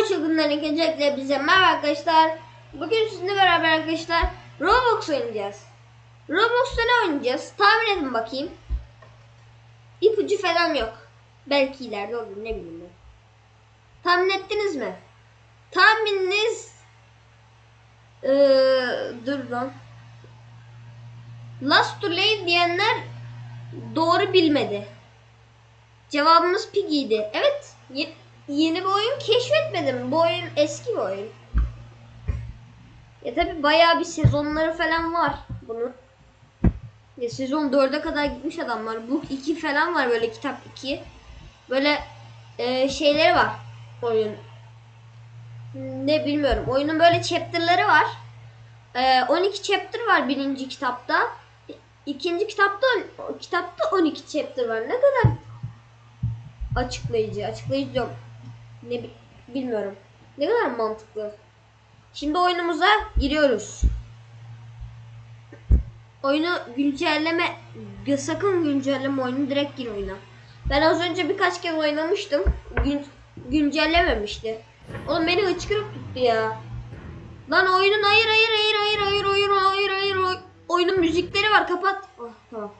Oyun çılgınların öncelikle bize merhaba arkadaşlar. Bugün sizinle beraber arkadaşlar Roblox oynayacağız. Roblox'ta ne oynayacağız? Tahmin edin bakayım. İpucu falan yok. Belki ileride olur ne bileyim ben. Tahmin ettiniz mi? Tahmininiz ee, dur lan. Last to Late diyenler doğru bilmedi. Cevabımız Piggy'ydi. Evet. Ye- yeni bir oyun keşfetmedim. Bu oyun eski bir oyun. Ya tabi bayağı bir sezonları falan var bunun. Ya sezon 4'e kadar gitmiş adamlar. Book 2 falan var böyle kitap 2. Böyle e, şeyleri var oyun. Ne bilmiyorum. Oyunun böyle chapter'ları var. E, 12 chapter var birinci kitapta. İkinci kitapta kitapta 12 chapter var. Ne kadar açıklayıcı. Açıklayıcı diyorum. Ne bi- bilmiyorum. Ne kadar mantıklı. Şimdi oyunumuza giriyoruz. Oyunu güncelleme sakın güncelleme oyunu direkt gir oyuna. Ben az önce birkaç kez oynamıştım. Gün, güncellememişti. Oğlum beni hıçkırık tuttu ya. Lan oyunun hayır hayır hayır hayır hayır hayır hayır hayır hayır. Oyunun müzikleri var kapat. Oh, tamam.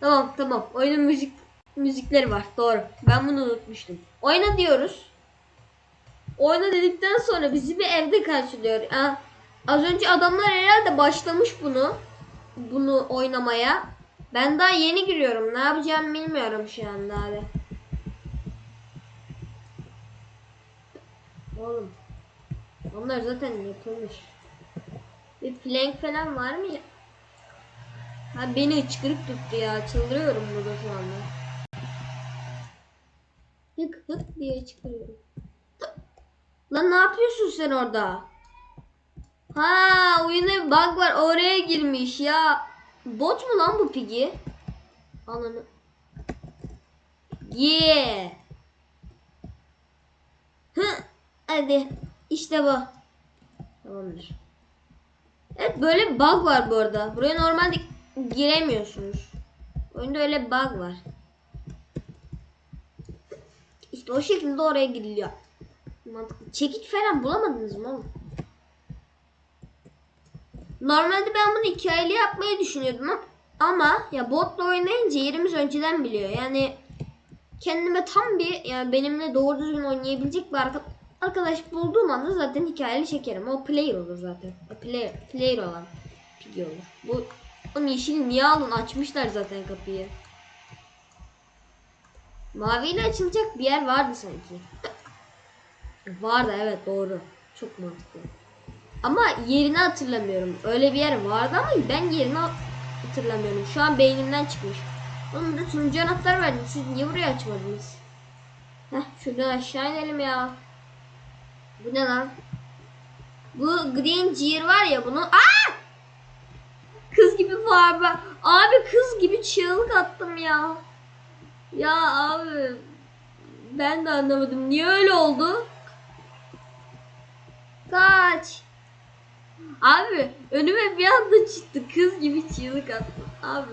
Tamam tamam. Oyunun müzik müzikleri var. Doğru. Ben bunu unutmuştum. Oyna diyoruz. Oyna dedikten sonra bizi bir evde karşılıyor. Ha, az önce adamlar herhalde başlamış bunu. Bunu oynamaya. Ben daha yeni giriyorum. Ne yapacağımı bilmiyorum şu anda abi. Oğlum. Onlar zaten yapılmış. Bir plank falan var mı ya? Ha beni hıçkırık tuttu ya. Çıldırıyorum burada şu anda. Hık hık diye çıkıyorum. Lan ne yapıyorsun sen orada? Ha oyuna bir bug var oraya girmiş ya. Bot mu lan bu Piggy? Ananı. Yeah. Hı, hadi işte bu. Tamamdır. Evet böyle bir bug var bu arada. Buraya normalde giremiyorsunuz. Oyunda öyle bug var. İşte o şekilde oraya giriliyor. Mantıklı. Çekiç falan bulamadınız mı oğlum? Normalde ben bunu hikayeli yapmayı düşünüyordum ama- ya botla oynayınca yerimiz önceden biliyor. Yani kendime tam bir yani benimle doğru düzgün oynayabilecek bir arka- arkadaş bulduğum anda zaten hikayeli çekerim. O player olur zaten. O player, player olan pigi olur. Bu onun yeşili niye alın açmışlar zaten kapıyı. Maviyle açılacak bir yer vardı sanki. Vardı evet doğru. Çok mantıklı. Ama yerini hatırlamıyorum. Öyle bir yer vardı ama ben yerini hatırlamıyorum. Şu an beynimden çıkmış. Oğlum da turuncu anahtar verdim. Siz niye buraya açmadınız? Heh şuradan aşağı inelim ya. Bu ne lan? Bu green gear var ya bunu. Aa! Kız gibi bağırma. Abi kız gibi çığlık attım ya. Ya abi ben de anlamadım. Niye öyle oldu? Kaç. Abi önüme bir anda çıktı. Kız gibi çığlık attım. Abi.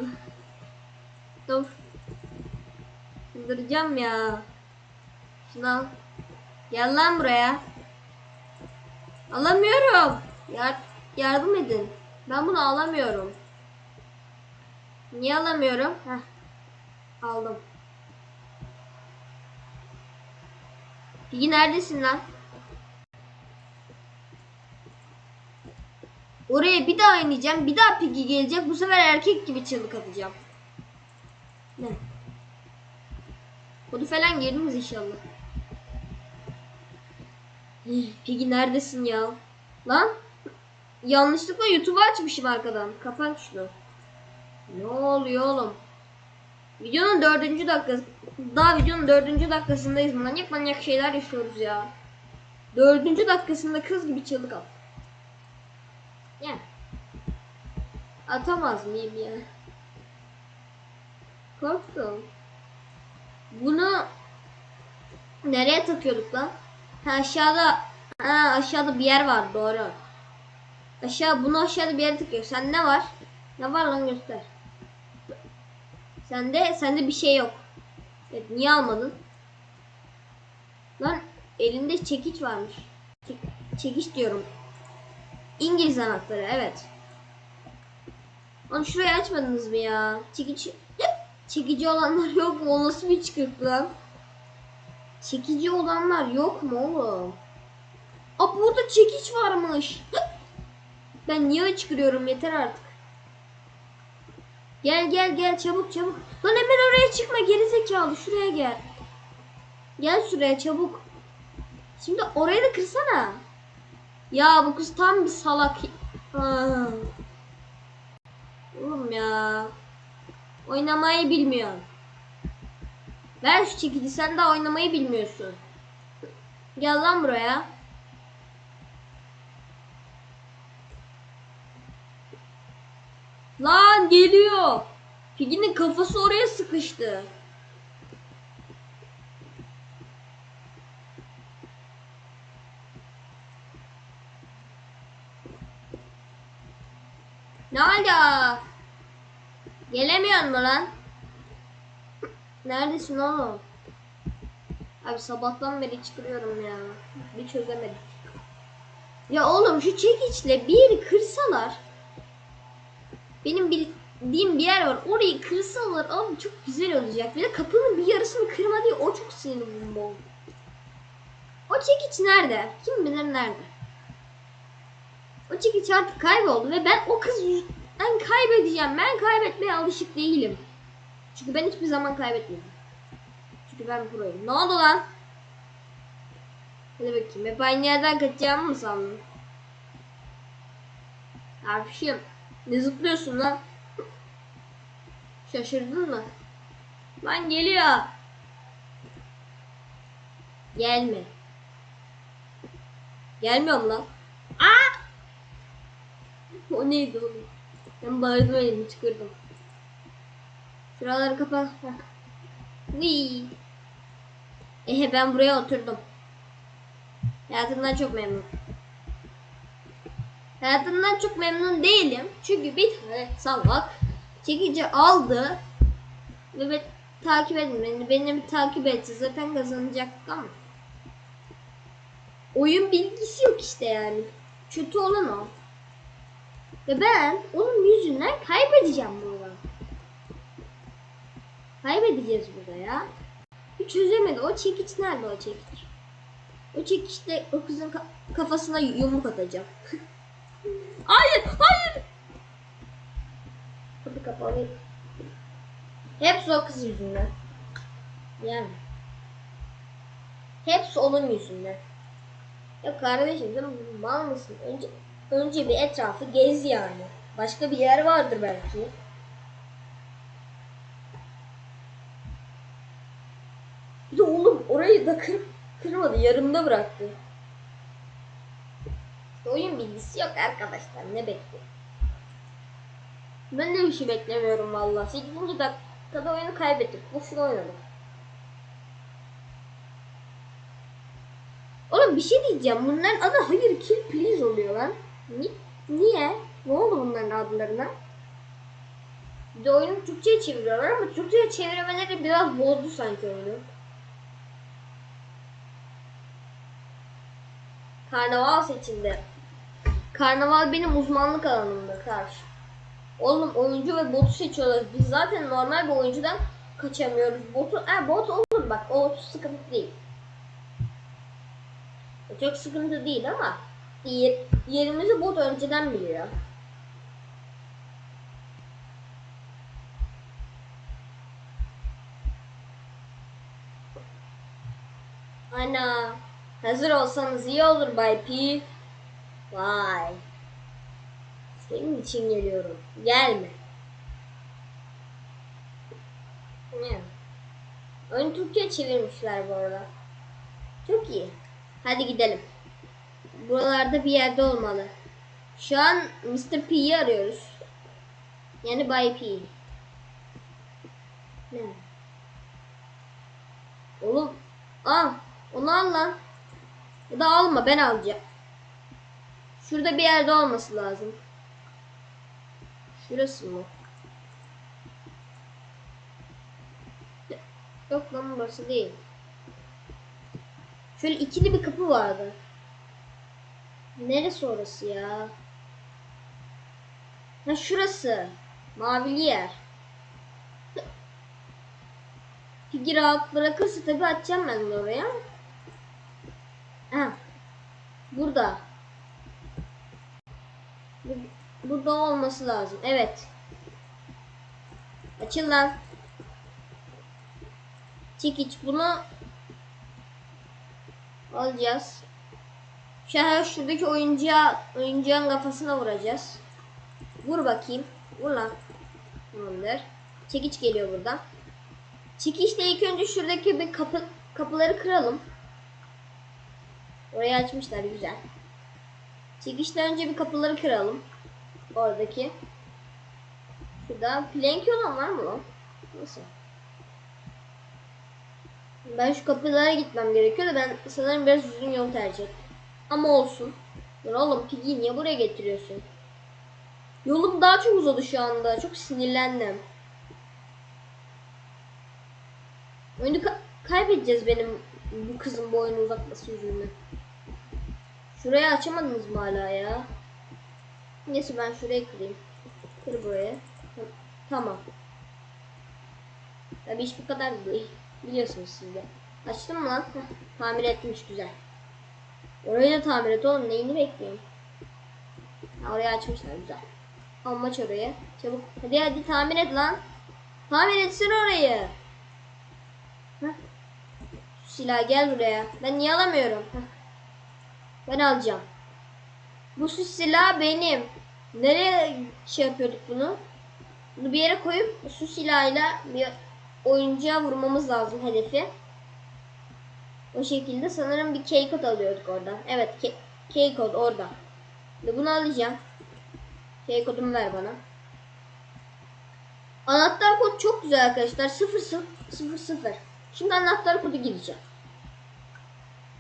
Dur. Çıldıracağım ya. Şunu al. Gel lan buraya. Alamıyorum. Yar yardım edin. Ben bunu alamıyorum. Niye alamıyorum? Heh. Aldım. Pigi neredesin lan? Oraya bir daha ineceğim. Bir daha Piggy gelecek. Bu sefer erkek gibi çığlık atacağım. Ne? Kodu falan girdiniz inşallah. Piggy neredesin ya? Lan? Yanlışlıkla YouTube açmışım arkadan. Kapat şunu. Ne oluyor oğlum? Videonun dördüncü dakikası. Daha videonun dördüncü dakikasındayız. Manyak manyak şeyler yaşıyoruz ya. Dördüncü dakikasında kız gibi çığlık at. Ya. Atamaz mıyım ya? Korktum. Bunu nereye takıyorduk lan? Ha aşağıda ha aşağıda bir yer var doğru. Aşağı bunu aşağıda bir yere takıyor. Sen ne var? Ne var lan göster. Sende sende bir şey yok. Evet niye almadın? Lan elinde çekiç varmış. Çek- çekiç diyorum. İngiliz anahtarı evet. Onu şurayı açmadınız mı ya? Çekiç... Çekici olanlar yok mu? O nasıl bir çıkırtı lan? Çekici olanlar yok mu oğlum? Aa burada çekiç varmış. Ben niye çıkırıyorum yeter artık. Gel gel gel çabuk çabuk. Lan hemen oraya çıkma gerizekalı şuraya gel. Gel şuraya çabuk. Şimdi orayı da kırsana. Ya bu kız tam bir salak. Aa. Oğlum ya. Oynamayı bilmiyor. Ver şu çekici sen daha oynamayı bilmiyorsun. Gel lan buraya. Lan geliyor. Piggy'nin kafası oraya sıkıştı. Ne oldu? Gelemiyor mu lan? Neredesin oğlum? Abi sabahtan beri çıkıyorum ya. Bir çözemedim. Ya oğlum şu çekiçle bir kırsalar. Benim bildiğim bir yer var. Orayı kırsalar abi çok güzel olacak. Bir de kapının bir yarısını kırma diye o çok sinirim oldu. O çekiç nerede? Kim bilir nerede? O çekiç artık kayboldu ve ben o kız yüzünden kaybedeceğim. Ben kaybetmeye alışık değilim. Çünkü ben hiçbir zaman kaybetmedim. Çünkü ben proyum. Ne oldu lan? Hadi bakayım. Hep aynı yerden kaçacağımı mı sandın? Arşım. Ne zıplıyorsun lan? Şaşırdın mı? Lan geliyor. Gelme. Gelmiyorum lan. Aa! O neydi oğlum? Ben bağırdım elimi çıkardım. Şuraları kapa. Vii. Ehe ben buraya oturdum. Hayatımdan çok memnun. Hayatımdan çok memnun değilim. Çünkü bir tane salak çekici aldı ve ben, takip edin beni. Beni bir takip etse zaten kazanacaktık ama. Oyun bilgisi yok işte yani. Kötü olan o. Ve ben onun yüzünden kaybedeceğim burada. Kaybedeceğiz burada ya. Hiç çözemedi. O çekiç nerede o çekiç? O çekiçle o kızın ka- kafasına yumruk atacağım. hayır, hayır. Kapı kapalı. Hepsi o kız yüzünden. Yani. Hepsi onun yüzünden. Ya kardeşim sen mal mısın? Önce önce bir etrafı gez yani. Başka bir yer vardır belki. Bir de oğlum orayı da kır, kırmadı. Yarımda bıraktı. Oyun bilgisi yok arkadaşlar. Ne bekliyor? Ben de bir şey beklemiyorum valla. 8. dakikada oyunu kaybettik. Boşuna oynadık. Oğlum bir şey diyeceğim. Bunların adı hayır kill please oluyor lan. Ni niye? Ne oldu bunların adlarına? Bir de oyunu Türkçe'ye çeviriyorlar ama Türkçe'ye çevirmeleri biraz bozdu sanki oyunu. Karnaval seçildi. Karnaval benim uzmanlık alanımda karşı. Oğlum oyuncu ve botu seçiyorlar. Biz zaten normal bir oyuncudan kaçamıyoruz. Botu, ha bot olur bak o sıkıntı değil. Çok sıkıntı değil ama yer, yerimizi bot önceden biliyor. Ana hazır olsanız iyi olur Bay P. Vay. Senin için geliyorum. Gelme. Ne? Oyun Türkçe çevirmişler bu arada. Çok iyi. Hadi gidelim. Buralarda bir yerde olmalı. Şu an Mr. P'yi arıyoruz. Yani Bay P. Ne? Oğlum. Al. Onu al lan. Ya da alma ben alacağım. Şurada bir yerde olması lazım. Şurası mı? Yok lan burası değil. Şöyle ikili bir kapı vardı. Neresi orası ya? Ha şurası. Mavili yer. Piggy rahat bırakırsa tabii atacağım ben de oraya. Ha. Burada. Bu- Burada olması lazım. Evet. Açıl lan. Çekiç bunu alacağız. Şahı şuradaki oyuncağa, oyuncağın kafasına vuracağız. Vur bakayım. Vur lan. Tamamdır. Çekiç geliyor buradan. Çekişle ilk önce şuradaki bir kapı kapıları kıralım. Orayı açmışlar güzel. Çekişle önce bir kapıları kıralım. Oradaki. Şurada plank olan var mı lan? Nasıl? Ben şu kapılara gitmem gerekiyor da ben sanırım biraz uzun yol tercih ettim. Ama olsun. Lan oğlum Piggy'yi niye buraya getiriyorsun? Yolum daha çok uzadı şu anda. Çok sinirlendim. Oyunu ka- kaybedeceğiz benim bu kızın bu oyunu uzatması yüzünden. Şurayı açamadınız mı hala ya? Neyse ben şurayı kırayım. Kır buraya. Tamam. Tabii iş bu kadar değil. Biliyorsunuz siz de. Açtın mı lan? Tamir etmiş güzel. Orayı da tamir et oğlum. Neyini bekliyorum? Ha, orayı açmışlar güzel. Amma aç orayı. Çabuk. Hadi hadi tamir et lan. Tamir etsin orayı. Heh. Silah gel buraya. Ben niye alamıyorum? Heh. Ben alacağım. Bu su silah benim. Nereye şey yapıyorduk bunu? Bunu bir yere koyup su silahıyla bir oyuncağa vurmamız lazım hedefi. O şekilde sanırım bir key kod alıyorduk oradan. Evet ke- key kod orada. Ve bunu alacağım. Key kodumu ver bana. Anahtar kod çok güzel arkadaşlar. 0000. Şimdi anahtar kodu gireceğim.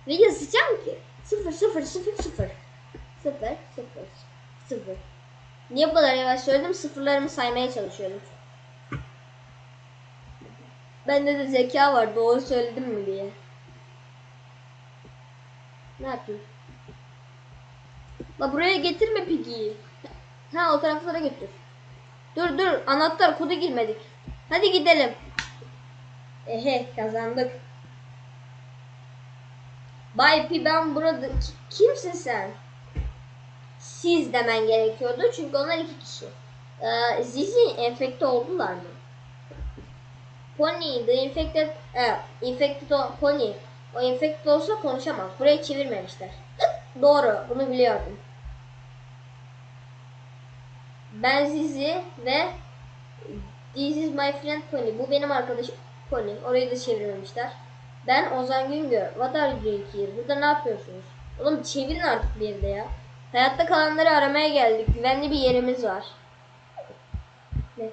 Ve yazacağım ki 0000 0 0 0 0 Niye bu kadar yavaş söyledim? Sıfırlarımı saymaya çalışıyorum. Bende de zeka var. Doğru söyledim mi diye. Ne yapayım? La buraya getirme Piggy'yi. Ha o taraflara götür. Dur dur anahtar kodu girmedik. Hadi gidelim. Ehe kazandık. Bay Pi ben burada Ki- kimsin sen? Siz demen gerekiyordu çünkü onlar iki kişi. Ee, Zizi enfekte oldular mı? Pony, the infected, e, infected o- Pony. O infected olsa konuşamaz. Burayı çevirmemişler. Doğru, bunu biliyordum. Ben Zizi ve This is my friend Pony. Bu benim arkadaşım Pony. Orayı da çevirmemişler. Ben Ozan Güngör. What are you doing here? Burada ne yapıyorsunuz? Oğlum çevirin artık bir yerde ya. Hayatta kalanları aramaya geldik. Güvenli bir yerimiz var. Ne?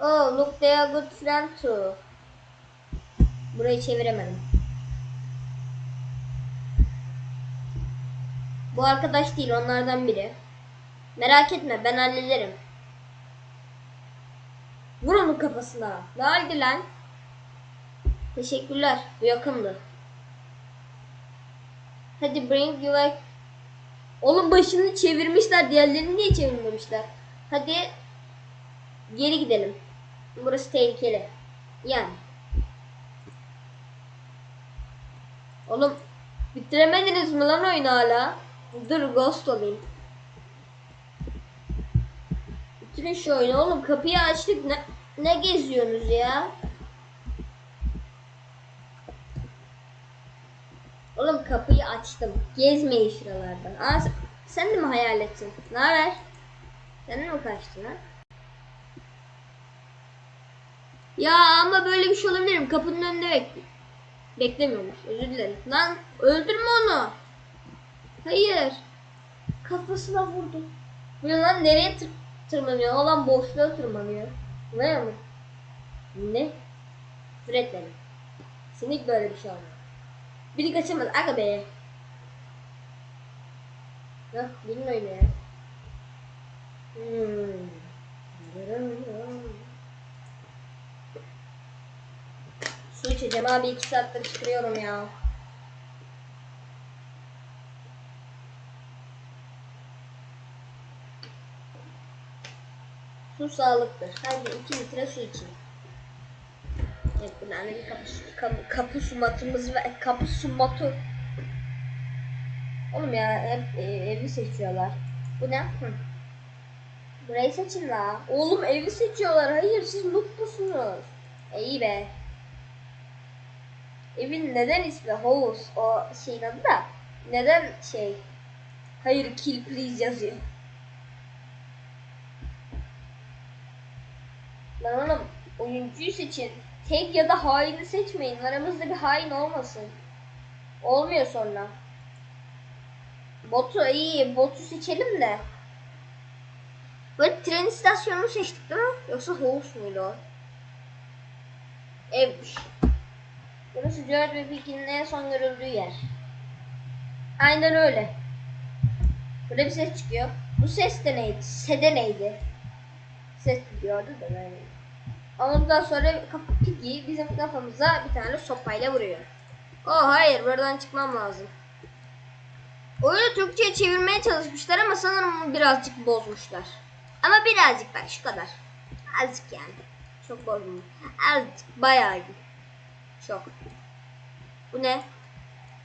Oh, look they are good friend too. Burayı çeviremedim. Bu arkadaş değil, onlardan biri. Merak etme, ben hallederim. Vur onun kafasına. Ne halde lan? Teşekkürler, bu yakındı. Hadi bring you back. Oğlum başını çevirmişler, diğerlerini niye çevirmemişler? Hadi geri gidelim. Burası tehlikeli. Yani. Oğlum bitiremediniz mi lan oyunu hala? Dur ghost olayım. Bitirin şu oyunu oğlum kapıyı açtık ne, ne geziyorsunuz ya? Oğlum kapıyı açtım. Gezmeyin şuralardan. Aa, sen, de mi hayal ettin? Ne haber? Sen de mi kaçtın ha? Ya ama böyle bir şey olabilir mi? Kapının önünde bekle. Beklemiyormuş. Özür dilerim. Lan öldürme onu. Hayır. Kafasına vurdu. Bu lan nereye tır tırmanıyor? O lan boşluğa tırmanıyor. Ne mı? Ne? Üretmedim. Kesinlikle böyle bir şey olmadı. Biri kaçamadı. Aga be. Yok bilmeyin ya. Hmm. Göremiyorum. Su içeceğim abi iki saattir çıkıyorum ya. Su sağlıktır. Hadi iki litre su için. Evet, bir tane kapı, kapı, kapı sumatımız ve kapı sumatu Oğlum ya hep e, evi seçiyorlar. Bu ne? Hı. Burayı seçin la. Oğlum evi seçiyorlar. Hayır siz noob musunuz? E, iyi be. Evin neden ismi House? O şeyin adı da. Neden şey? Hayır kill please yazıyor. Lan oğlum oyuncuyu seçin. Tek ya da haini seçmeyin. Aramızda bir hain olmasın. Olmuyor sonra. Botu iyi. Botu seçelim de. Böyle tren istasyonunu seçtik değil mi? Yoksa House muydu o? Evmiş. Burası George ve Piggy'nin en son görüldüğü yer. Aynen öyle. Burada bir ses çıkıyor. Bu ses de neydi? Sede neydi? Ses gidiyordu da böyle. Ondan sonra Piggy bizim kafamıza bir tane sopayla vuruyor. Oh hayır buradan çıkmam lazım. Oyunu Türkçe'ye çevirmeye çalışmışlar ama sanırım birazcık bozmuşlar. Ama birazcık bak şu kadar. Azıcık yani. Çok bozmuş. Azıcık bayağı çok. Bu ne?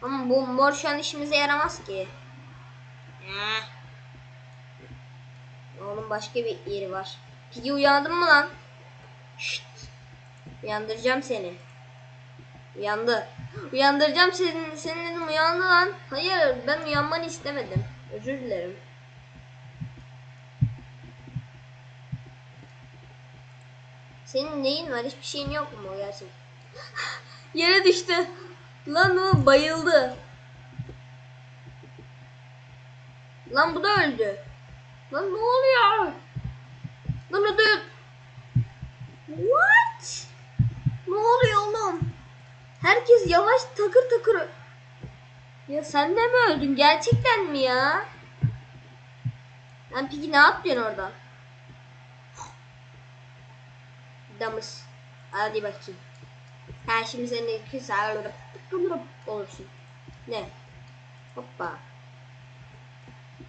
Ama bu mor şu an işimize yaramaz ki. Oğlum başka bir yeri var. Piggy uyandın mı lan? Şşt. Uyandıracağım seni. Uyandı. Uyandıracağım seni. Senin dedim uyandı lan. Hayır ben uyanmanı istemedim. Özür dilerim. Senin neyin var? Hiçbir şeyin yok mu gerçekten? Yere düştü. Lan o bayıldı. Lan bu da öldü. Lan ne oluyor? Lan öldü. What? Ne oluyor oğlum? Herkes yavaş takır takır. Ya sen de mi öldün? Gerçekten mi ya? Lan Piggy ne yapıyorsun orada? Damız. Hadi bakayım. Ha şimdi sen de sağlık olursun. Ne? Hoppa.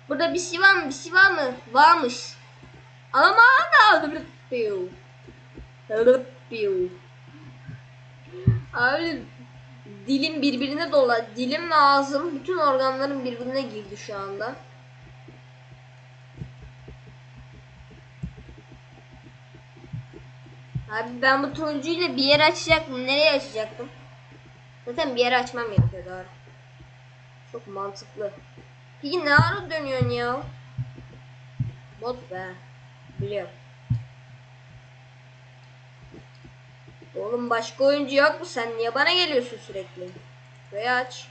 Burada bir şey var mı? Bir şey var mı? Varmış. Ama da Piu. Piu. Abi dilim birbirine dola. Dilim ve ağzım bütün organlarım birbirine girdi şu anda. Abi ben bu turuncuyla bir yer açacaktım. Nereye açacaktım? Zaten bir yer açmam gerekiyor doğru. Çok mantıklı. Peki ne ara dönüyorsun ya? Bot be. Biliyorum. Oğlum başka oyuncu yok mu? Sen niye bana geliyorsun sürekli? Burayı aç.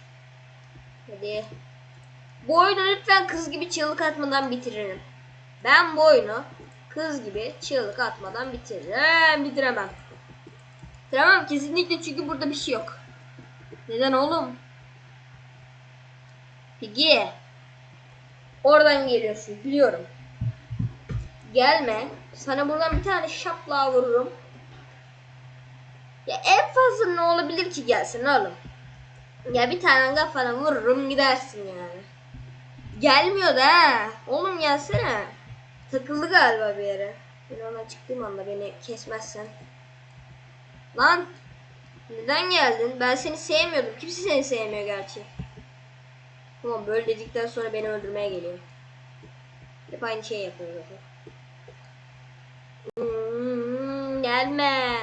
Hadi. Bu oyunu lütfen kız gibi çığlık atmadan bitiririm. Ben bu oyunu kız gibi çığlık atmadan bitiririm. Bitiremem. Bitiremem kesinlikle çünkü burada bir şey yok. Neden oğlum? Piggy. Oradan geliyorsun biliyorum. Gelme. Sana buradan bir tane şapla vururum. Ya en fazla ne olabilir ki gelsin oğlum? Ya bir tane kafana vururum gidersin yani. Gelmiyor da ha. Oğlum gelsene. Takıldı galiba bir yere. Ben ona çıktığım anda beni kesmezsen. Lan. Neden geldin? Ben seni sevmiyordum. Kimse seni sevmiyor gerçi. Tamam böyle dedikten sonra beni öldürmeye geliyor. Hep aynı şeyi yapıyor zaten. Hmm, gelme.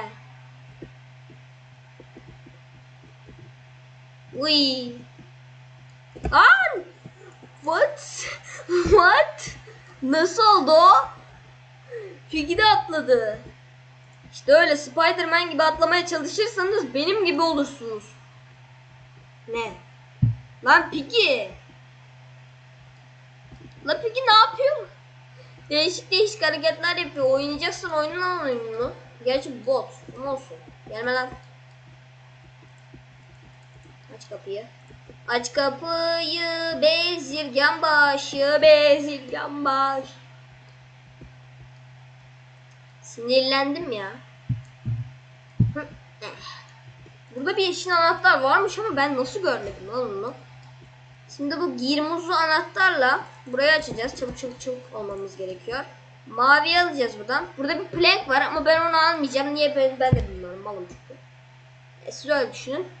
Uy. An! What? What? Nasıl oldu o? Piggy de atladı. İşte öyle Spider-Man gibi atlamaya çalışırsanız benim gibi olursunuz. Ne? Lan Piggy. Lan Piggy ne yapıyor? Değişik değişik hareketler yapıyor. Oynayacaksın oyunun oyununu. Gerçi bot. Ama olsun. Gelme lan. Aç kapıyı. Aç kapıyı bezirgen başı bezirgen baş. Sinirlendim ya. Burada bir yeşil anahtar varmış ama ben nasıl görmedim lan onu. Şimdi bu girmuzlu anahtarla burayı açacağız. Çabuk çabuk çabuk olmamız gerekiyor. Mavi alacağız buradan. Burada bir plank var ama ben onu almayacağım. Niye ben, ben de bilmiyorum. Malım çünkü. E, siz öyle düşünün.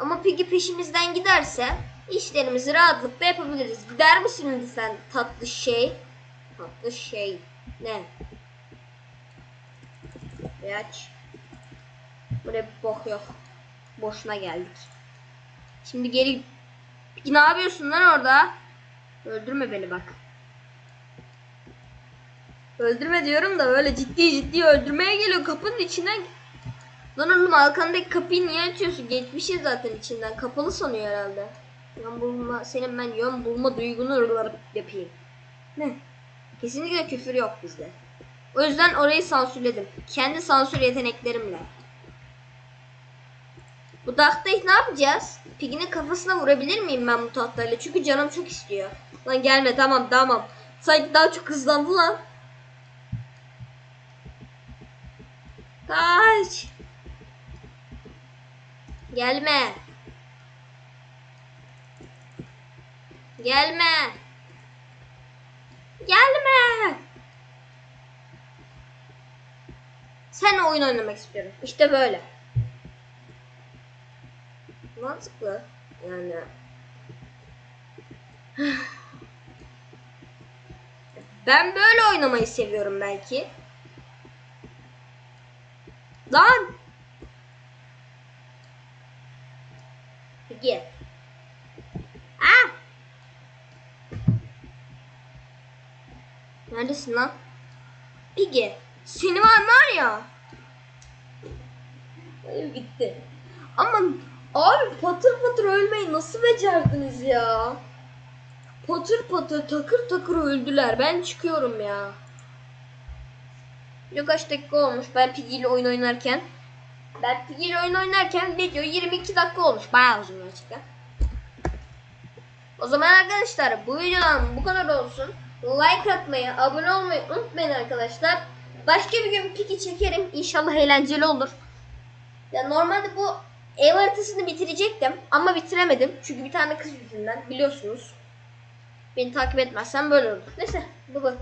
Ama Piggy peşimizden giderse işlerimizi rahatlıkla yapabiliriz. Gider misin lütfen tatlı şey? Tatlı şey. Ne? Bir aç. Buraya bir bok yok. Boşuna geldik. Şimdi geri... Piggy ne yapıyorsun lan orada? Öldürme beni bak. Öldürme diyorum da böyle ciddi ciddi öldürmeye geliyor kapının içinden. Lan oğlum arkandaki kapıyı niye açıyorsun? Geçmişiz zaten içinden. Kapalı sanıyor herhalde. Yön bulma, senin ben yön bulma duygunu yapayım. Ne? Kesinlikle küfür yok bizde. O yüzden orayı sansürledim. Kendi sansür yeteneklerimle. Bu dakta ne yapacağız? Piggy'nin kafasına vurabilir miyim ben bu tahtayla? Çünkü canım çok istiyor. Lan gelme tamam tamam. Sanki daha çok hızlandı lan. Kaç. Gelme. Gelme. Gelme. Sen oyun oynamak istiyorum. İşte böyle. Mantıklı. Yani. Ben böyle oynamayı seviyorum belki. Lan! Peki. Ah! Neredesin lan? Piggy. Seni var ya. Hayır gitti. Ama abi patır patır ölmeyi nasıl becerdiniz ya? Patır patır takır takır öldüler. Ben çıkıyorum ya. Video kaç dakika olmuş ben Piggy ile oyun oynarken. Ben ile oyun oynarken video 22 dakika olmuş. Bayağı uzun gerçekten. O zaman arkadaşlar bu videodan bu kadar olsun. Like atmayı, abone olmayı unutmayın arkadaşlar. Başka bir gün Piggy çekerim. İnşallah eğlenceli olur. Ya normalde bu ev haritasını bitirecektim ama bitiremedim. Çünkü bir tane kız yüzünden biliyorsunuz. Beni takip etmezsen böyle olur. Neyse bu bu.